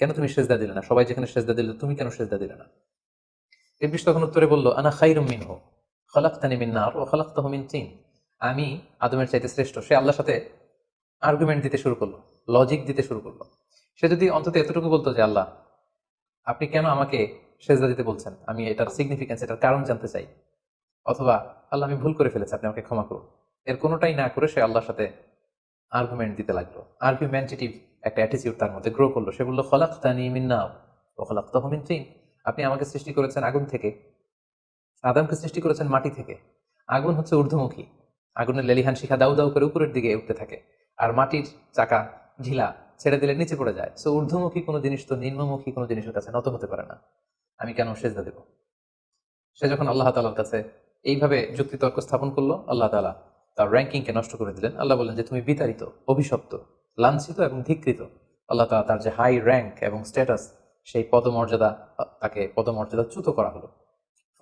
কেন তুমি সেজদা দিলে না? সবাই যেখানে সেজদা দিলে, তুমি কেন সেজদা দিলে না? ইবলিস তখন উত্তরে বলল, আনা খাইরুম মিনহু, খলাক্তানি মিন নার ও খলাক্তাহু মিন তিন। আমি আদমের চাইতে শ্রেষ্ঠ। সে আল্লাহর সাথে আর্গুমেন্ট দিতে শুরু করল লজিক দিতে শুরু করল। সে যদি অন্তত এতটুকু বলতো যে, আল্লাহ, আপনি কেন আমাকে সেজদা দিতে বলছেন? আমি এটার সিগনিফিকেন্স এটার কারণ জানতে চাই। অথবা, আল্লাহ, আমি ভুল করে ফেলেছি, আপনি আমাকে ক্ষমা করুন। এর কোনোটাই না করে সে আল্লাহর সাথে আর্গুমেন্ট দিতে লাগল। আর্গুমেন্টেটিভ একটা অ্যাটিটিউড তার মধ্যে গ্রো করল। সে বলল খলাক তানি মিন্নাও ও খলাক তহমিন তিন। আপনি আমাকে সৃষ্টি করেছেন আগুন থেকে। আদামকে সৃষ্টি করেছেন মাটি থেকে। আগুন হচ্ছে ঊর্ধ্বমুখী। আগুনের লেলিহান শিখা দাউ দাউ করে উপরের দিকে উঠতে থাকে। আর মাটির চাকা, ঢিলা ছেড়ে দিলে নিচে পড়ে যায়। সো ঊর্ধ্বমুখী কোনো জিনিস তো নিম্নমুখী কোনো জিনিসের কাছে নত হতে পারে না। আমি কেন সেজদা দেব? সে যখন আল্লাহ তালার কাছে এইভাবে যুক্তিতর্ক স্থাপন করল, আল্লাহ তালা তার র্যাঙ্কিংকে নষ্ট করে দিলেন। আল্লাহ বললেন যে, তুমি বিতাড়িত, অভিশপ্ত লাঞ্ছিত এবং ধিকৃত। আল্লাহ তালা তার যে হাই র্যাঙ্ক এবং স্ট্যাটাস সেই পদমর্যাদা তাকে পদমর্যাদা চ্যুত করা হলো।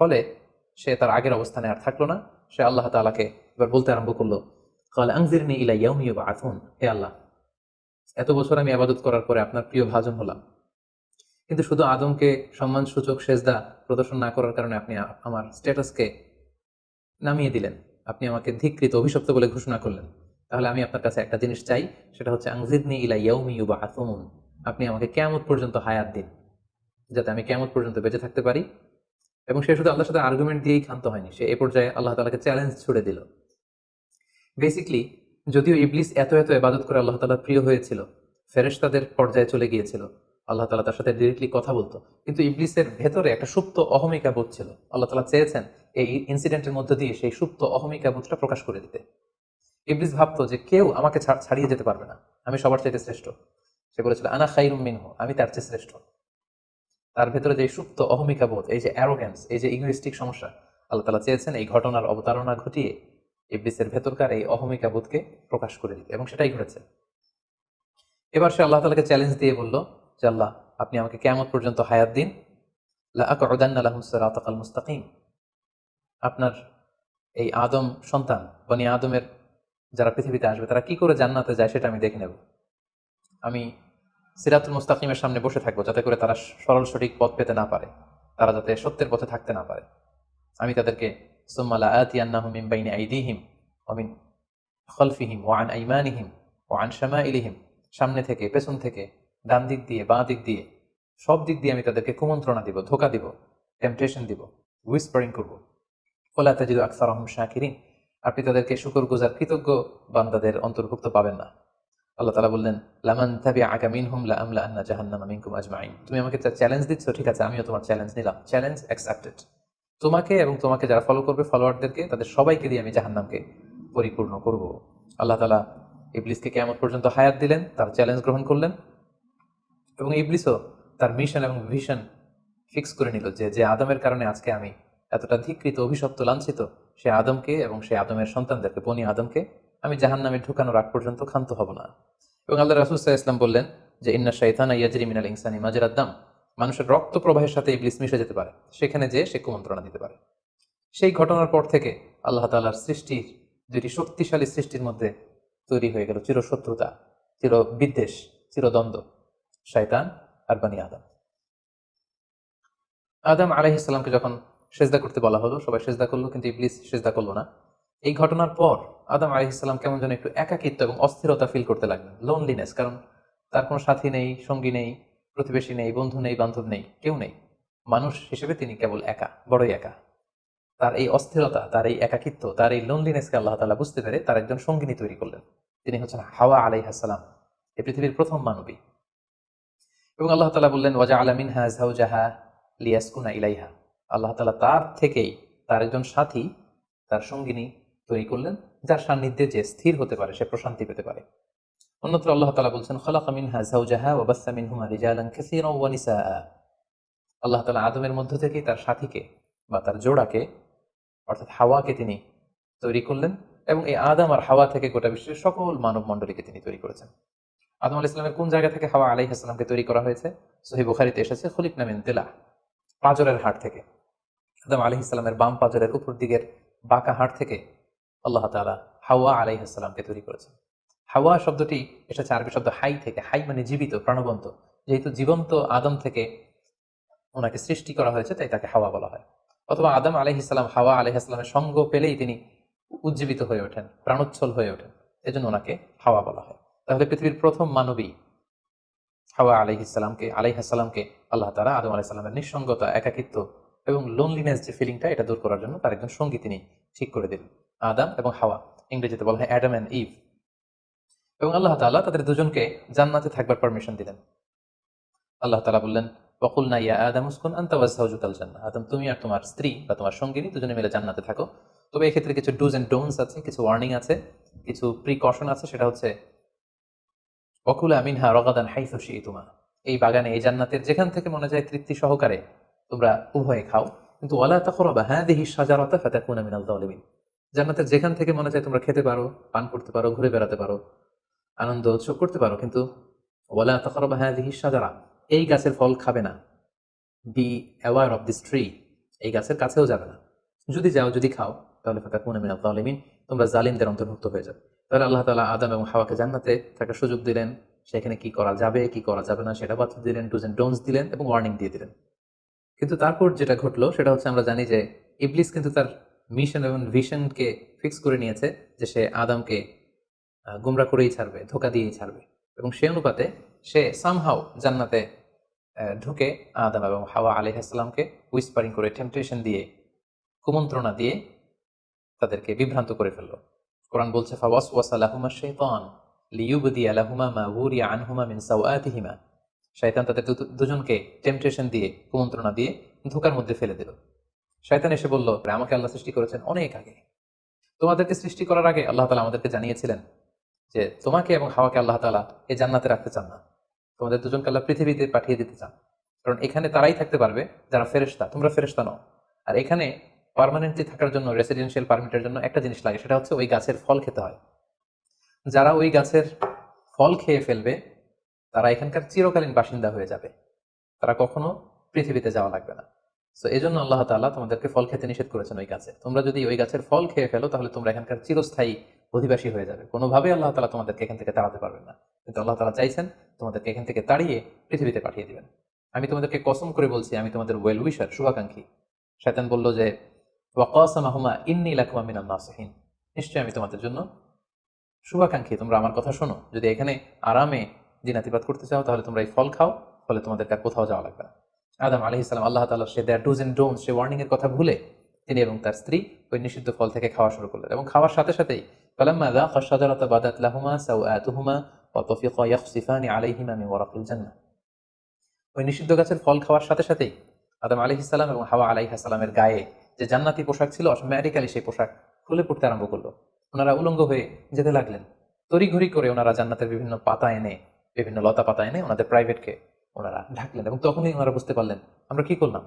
ফলে সে তার আগের অবস্থানে আর থাকল না। সে আল্লাহ তালাকে এবার বলতে আরম্ভ করল কাল আংজিরনি ইলা ইয়াউমিউ বাআথুন হে আল্লাহ, এত বছর আমি আবাদত করার পরে আপনার প্রিয় ভাজন হলাম। কিন্তু শুধু আদমকে সম্মান সূচক সেজদা প্রদর্শন না করার কারণে আপনি আমার স্ট্যাটাসকে নামিয়ে দিলেন। আপনি আমাকে ধিকৃত, অভিশপ্ত বলে ঘোষণা করলেন। তাহলে আমি আপনার কাছে একটা জিনিস চাই, সেটা হচ্ছে, আংজিদনি ইলা ইয়াউমি ইউবাআথুন আপনি আমাকে কেমন পর্যন্ত হায়াত দিন, যাতে আমি কেমন পর্যন্ত বেঁচে থাকতে পারি। এবং সে শুধু আল্লাহর সাথে আর্গুমেন্ট দিয়েই ক্ষান্ত হয়নি, সে এ পর্যায়ে আল্লাহ তালাকে চ্যালেঞ্জ ছুড়ে দিল। বেসিকলি যদিও ইবলিস এত এত এবাদত করে আল্লাহ তালা প্রিয় হয়েছিল, ফেরেশতাদের পর্যায়ে চলে গিয়েছিল, আল্লাহ তালা তার সাথে ডিরেক্টলি কথা বলতো। কিন্তু ইবলিসের ভেতরে একটা সুপ্ত অহমিকা বোধ ছিল। আল্লাহ তালা চেয়েছেন, এই ইনসিডেন্টের মধ্য দিয়ে সেই সুপ্ত অহমিকা বোধটা প্রকাশ করে দিতে। ইবলিস ভাবতো যে কেউ আমাকে ছাড়- ছাড়িয়ে যেতে পারবে না, আমি সবার চাইতে শ্রেষ্ঠ। সে বলেছিল, আনা খাইরুম মিনহু, আমি তার চেয়ে শ্রেষ্ঠ। তার ভেতরে যে সুপ্ত অহমিকা বোধ, এই যে অ্যারোগেন্স এই যে ইগোইস্টিক সমস্যা, আল্লাহ তালা চেয়েছেন এই ঘটনার অবতারণা ঘটিয়ে ইবলিসের ভেতরকার এই অহমিকা বোধকে প্রকাশ করে দিতে, এবং সেটাই ঘটেছে। এবার সে আল্লাহ তালাকে চ্যালেঞ্জ দিয়ে বলল যে, আল্লাহ, আপনি আমাকে কেমন পর্যন্ত হায়াত দিন। আপনার এই আদম সন্তান, বনি আদমের যারা পৃথিবীতে আসবে, তারা কি করে জান্নাতে যায় সেটা আমি দেখে নেব। আমি সিরাতুল মুস্তাকিমের সামনে বসে থাকব যাতে করে তারা সরল সঠিক পথ পেতে না পারে, তারা যাতে সত্যের পথে থাকতে না পারে। আমি তাদেরকে সুম্মালা আতিয়ান্নাহুম বাইনি আইদিহিম ওয়া মিন খলফিহিম ওয়া আন আইমানিহিম ওয়া আন শামাইলিহিম। সামনে থেকে, পেছন থেকে, ডান দিক দিয়ে, বাঁ দিক দিয়ে, সব দিক দিয়ে আমি তাদেরকে কুমন্ত্রণা দিব, ধোকা দিব টেম্পটেশন দিব উইসপারিং করব। ওলা তাজিদু আকসার আহম শাকিরিন। আপনি তাদেরকে শুকর গুজার কৃতজ্ঞ বান্দাদের অন্তর্ভুক্ত পাবেন না। আল্লাহ তালা বললেন, লামান তাবি আগামিন হুম লা আমলা আন্না জাহান্নামা মিনকুম আজমাইন তুমি আমাকে চ্যালেঞ্জ দিচ্ছ, ঠিক আছে, আমিও তোমার চ্যালেঞ্জ নিলাম। চ্যালেঞ্জ অ্যাকসেপ্টেড তোমাকে এবং তোমাকে যারা ফলো করবে ফলোয়ারদেরকে তাদের সবাইকে দিয়ে আমি জাহান্নামকে পরিপূর্ণ করব। আল্লাহ তালা ইবলিসকে কেমন পর্যন্ত হায়াত দিলেন, তার চ্যালেঞ্জ গ্রহণ করলেন এবং ইবলিসও তার মিশন এবং ভিশন ফিক্স করে নিল যে যে আদমের কারণে আজকে আমি এতটা ধিকৃত অভিশপ্ত লাঞ্ছিত, সে আদমকে এবং সে আদমের সন্তানদেরকে, বনি আদমকে, আমি জাহান নামে ঢুকানোর আগ পর্যন্ত ক্ষান্ত হব না। এবং আল্লাহ রাসুসাহ ইসলাম বললেন যে, ইন্না শাইতান ইয়াজরি মিনাল ইনসানি মাজরাদ্দাম মানুষের রক্ত প্রবাহের সাথে ইবলিস মিশে যেতে পারে। সেখানে যে সে কুমন্ত্রণা দিতে পারে। সেই ঘটনার পর থেকে আল্লাহ তালার সৃষ্টির দুটি শক্তিশালী সৃষ্টির মধ্যে তৈরি হয়ে গেল চিরশত্রুতা চির বিদ্বেষ চিরদ্বন্দ্ব, শয়তান আর বানি আদম। আদম আলাইহিসাল্লামকে যখন সেজদা করতে বলা হলো, সবাই সেজদা করল, কিন্তু ইবলিস সেজদা করল না। এই ঘটনার পর আদম আলাইহিসাল্লাম কেমন যেন একটু একাকিত্ব এবং অস্থিরতা ফিল করতে লাগলেন লোনলিনেস কারণ তার কোনো সাথী নেই, সঙ্গী নেই, প্রতিবেশী নেই, বন্ধু নেই, বান্ধব নেই, কেউ নেই। মানুষ হিসেবে তিনি কেবল একা, বড়ই একা। তার এই অস্থিরতা, তার এই একাকিত্ব, তার এই লোনলিনেসকে আল্লাহ তালা বুঝতে পেরে তার একজন সঙ্গিনী তৈরি করলেন। তিনি হচ্ছেন হাওয়া আলাইহাসালাম এই পৃথিবীর প্রথম মানবী। এবং আল্লাহ তালা বললেন ওয়াজা আলামিন হা লিয়াসকুনা ইলাইহা। আল্লাহ তালা তার থেকেই তার একজন সাথী, তার সঙ্গিনী তৈরি করলেন, যার সান্নিধ্যে যে স্থির হতে পারে, সে প্রশান্তি পেতে পারে। অন্যত্র আল্লাহ তালা বলছেন, খলাকা মিনহা জাহা ওয়াবাসা মিনহুমা রিজালান নিসাআ। আল্লাহ তালা আদমের মধ্য থেকেই তার সাথীকে বা তার জোড়াকে, অর্থাৎ হাওয়াকে তিনি তৈরি করলেন এবং এই আদম আর হাওয়া থেকে গোটা বিশ্বের সকল মানব মণ্ডলীকে তিনি তৈরি করেছেন। আদম আল ইসলামের কোন জায়গা থেকে হাওয়া আলাই ইসলামকে তৈরি করা হয়েছে? সহি বুখারিতে এসেছে খলিফ নামিন দিলা পাজরের হাট থেকে। আদম আলি ইসলামের বাম পাজরের উপর দিকের বাঁকা হাট থেকে আল্লাহ তালা হাওয়া আলাই ইসলামকে তৈরি করেছেন। হাওয়া শব্দটি এসেছে আরবি শব্দ হাই থেকে, হাই মানে জীবিত, প্রাণবন্ত। যেহেতু জীবন্ত আদম থেকে ওনাকে সৃষ্টি করা হয়েছে, তাই তাকে হাওয়া বলা হয়। অথবা আদম আলহিসাল্লাম হাওয়া আলহিসাল্লামের সঙ্গ পেলেই তিনি উজ্জীবিত হয়ে ওঠেন, প্রাণোচ্ছল হয়ে ওঠেন। এজন্য ওনাকে হাওয়া বলা হয়। তাহলে পৃথিবীর প্রথম মানবী হাওয়া আলহিসাল্লামকে আলাইহাসাল্লামকে আল্লাহ তারা আদম আলাইসাল্লামের নিঃসঙ্গতা, একাকিত্ব এবং লোনলিনেস যে ফিলিংটা এটা দূর করার জন্য তার একজন সঙ্গী তিনি ঠিক করে দিলেন। আদাম এবং হাওয়া, ইংরেজিতে বলা হয় অ্যাডাম অ্যান্ড ইভ। এবং আল্লাহ তাআলা তাদের দুজনকে জান্নাতে থাকবার পারমিশন দিলেন। আল্লাহ তাআলা বললেন ওয়াকুল না ইয়া আদম উসকুন আনতা ওয়াজহাউজুকাল জান্নাহ। আদম, তুমি আর তোমার স্ত্রী বা তোমার সঙ্গিনী দুজনে মিলে জান্নাতে থাকো। তবে এক্ষেত্রে কিছু ডুজ এন্ড ডোনস আছে, কিছু ওয়ার্নিং আছে, কিছু প্রিকশন আছে, সেটা হচ্ছে ওকুলা মিনহা রগাদান হাইসু শিইতুমা এই বাগানে, এই জান্নাতের যেখান থেকে মনে যায় তৃপ্তি সহকারে তোমরা উভয়ে খাও। কিন্তু ওয়ালা তাকরাবা হাদিহি শাজারাতা ফাতাকুনা মিনাল যালিমিন। জান্নাতের যেখান থেকে মনে চায় তোমরা খেতে পারো, পান করতে পারো, ঘুরে বেড়াতে পারো, আনন্দ উৎসব করতে পারো, কিন্তু ওয়ালা হ্যাঁ হাদিহি সাজারা এই গাছের ফল খাবে না। Be aware of this tree এই গাছের কাছেও যাবে না। যদি যাও, যদি খাও, তাহলে ফাঁকা কোন মিনাল তালিমিন তোমরা জালিমদের অন্তর্ভুক্ত হয়ে যাবে। তাহলে আল্লাহ তালা আদম এবং হাওয়াকে জান্নাতে থাকার সুযোগ দিলেন। সেখানে কি করা যাবে, কি করা যাবে না, সেটা বাচ্চা দিলেন ডুজ ডোনস দিলেন এবং ওয়ার্নিং দিয়ে দিলেন। কিন্তু তারপর যেটা ঘটলো, সেটা হচ্ছে আমরা জানি যে ইবলিস কিন্তু তার মিশন এবং ভিশনকে ফিক্স করে নিয়েছে যে সে আদমকে গুমরা করেই ছাড়বে, ধোকা দিয়েই ছাড়বে। এবং সে অনুপাতে সে সামহাও জান্নাতে ঢুকে আদম এবং হাওয়া আলিহাস্লামকে উইসপারিং করে টেম্পটেশন দিয়ে, কুমন্ত্রণা দিয়ে তাদেরকে বিভ্রান্ত করে ফেলল। কোরআন বলছে ফাওয়াস ওয়াসালাহুমা শাইতান লিয়ুবদি আলাহুমা মা উরিয়া আনহুমা মিন সাওয়াতিহিমা। শয়তান তাদের দুজনকে টেম্পটেশন দিয়ে, কুমন্ত্রণা দিয়ে ধোকার মধ্যে ফেলে দিল। শয়তান এসে বলল আমাকে আল্লাহ সৃষ্টি করেছেন অনেক আগে। তোমাদেরকে সৃষ্টি করার আগে আল্লাহ তালা আমাদেরকে জানিয়েছিলেন যে, তোমাকে এবং হাওয়াকে আল্লাহ তালা এই জান্নাতে রাখতে চান না। তোমাদের দুজনকে আল্লাহ পৃথিবীতে পাঠিয়ে দিতে চান। কারণ এখানে তারাই থাকতে পারবে যারা ফেরেশতা, তোমরা ফেরেশতা নও। আর এখানে পার্মানেন্টলি থাকার জন্য রেসিডেন্সিয়াল পারমিটের জন্য একটা জিনিস লাগে, সেটা হচ্ছে ওই গাছের ফল খেতে হয়। যারা ওই গাছের ফল খেয়ে ফেলবে তারা এখানকার চিরকালীন বাসিন্দা হয়ে যাবে। তারা কখনো পৃথিবীতে যাওয়া লাগবে না। তো এই জন্য আল্লাহ তাআলা তোমাদেরকে ফল খেতে নিষেধ করেছেন ওই গাছে। তোমরা যদি ওই গাছের ফল খেয়ে ফেলো, তাহলে তোমরা এখানকার চিরস্থায়ী অধিবাসী হয়ে যাবে। কোনোভাবে আল্লাহ তাআলা তোমাদেরকে এখান থেকে তাড়াতে পারবেন না। কিন্তু আল্লাহ তাআলা চাইছেন তোমাদেরকে এখান থেকে তাড়িয়ে পৃথিবীতে পাঠিয়ে দিবেন। আমি তোমাদেরকে কসম করে বলছি, আমি তোমাদের ওয়েল উইশার শুভাকাঙ্ক্ষী। শয়তান বলল যে ওয়াকাসামাহুমা ইন্নী লাকুমা মিনান নাসিহিন। নিশ্চয়ই আমি তোমাদের জন্য শুভাকাঙ্ক্ষী। তোমরা আমার কথা শোনো। যদি এখানে আরামে দিনাতিপাত করতে চাও তাহলে তোমরা এই ফল খাও ফলে তোমাদেরকে আর কোথাও যাওয়া লাগবে না আদম আলহ ইসলাম আল্লাহ তালা সে their dos and don't say warning এর কথা ভুলে তিনি এবং তার স্ত্রী ওই নিষিদ্ধ ফল থেকে খাওয়া শুরু করলেন এবং খাওয়ার সাথে সাথেই فلما ذاق الشجرة بدت لهما سوآتهما وطفقا يخصفان عليهما من ورق الجنة ওই নিষিদ্ধ গাছের ফল খাওয়ার সাথে সাথেই আদম আলাইহিস সালাম এবং হাওয়া আলাইহিস সালামের গায়ে যে জান্নাতি পোশাক ছিল অটোমেটিক্যালি সেই পোশাক খুলে পড়তে আরম্ভ করলো ওনারা উলঙ্গ হয়ে যেতে লাগলেন তড়িঘড়ি করে ওনারা জান্নাতের বিভিন্ন পাতা এনে বিভিন্ন লতা পাতা এনে ওনাদের প্রাইভেটকে ওনারা ঢাকলেন এবং তখনই ওনারা বুঝতে পারলেন, আমরা কি করলাম?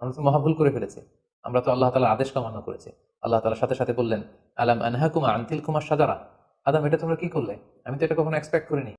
আমরা তো মহাভুল করে ফেলেছি। আমরা তো আল্লাহ তালা আদেশ কামান্য করেছি। আল্লাহ তালার সাথে সাথে বললেন, আলাম আনহা কুমার আনতিল কুমার সাজারা আদাম, এটা তোমরা কি করলে? আমি তো এটা কখনো এক্সপেক্ট করিনি।